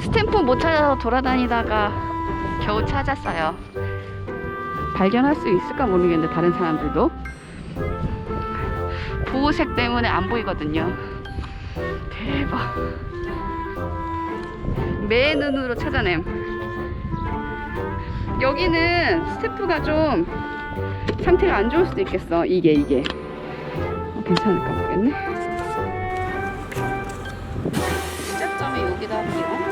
스탬프 못 찾아서 돌아다니다가 겨우 찾았어요. 발견할 수 있을까 모르겠는데 다른 사람들도 보호색 때문에 안 보이거든요. 대박. 매 눈으로 찾아냄. 여기는 스태프가 좀 상태가 안 좋을 수도 있겠어. 이게 이게. 어, 괜찮을까 모르겠네. 시작점이 여기다 할게요.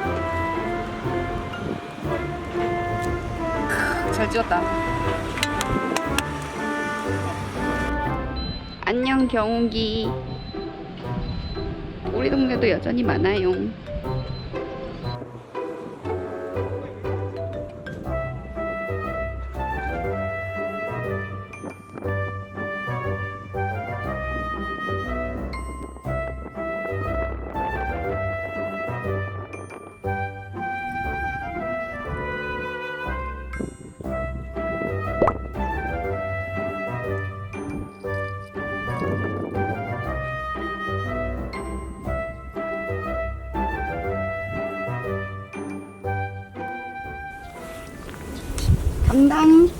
잘 찍었다. 안녕 경욱이. 우리 동네도 여전히 많아요. 당당.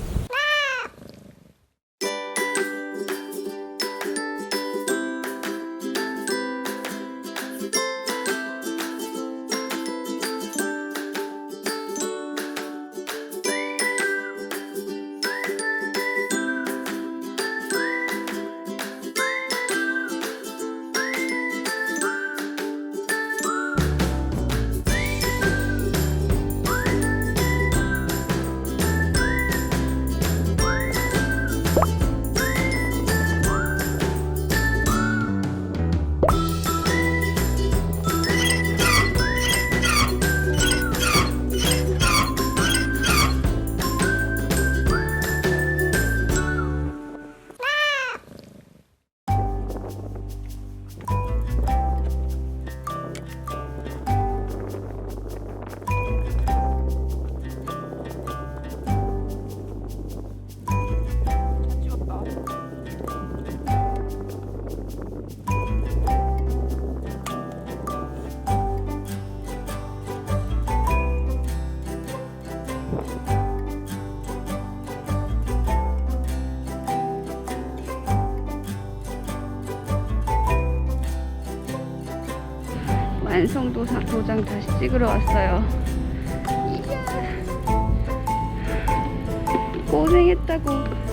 완성도 사- 도장 다시 찍으러 왔어요. 고생했다고.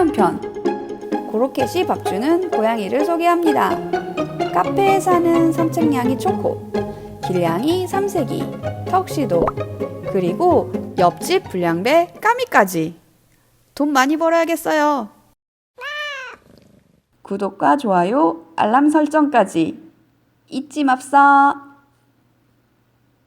다음 편 고로케시 박주는 고양이를 소개합니다. 카페에 사는 산책냥이 초코, 길냥이 삼색이, 턱시도, 그리고 옆집 불량배 까미까지. 돈 많이 벌어야겠어요. 구독과 좋아요, 알람 설정까지 잊지 맙사.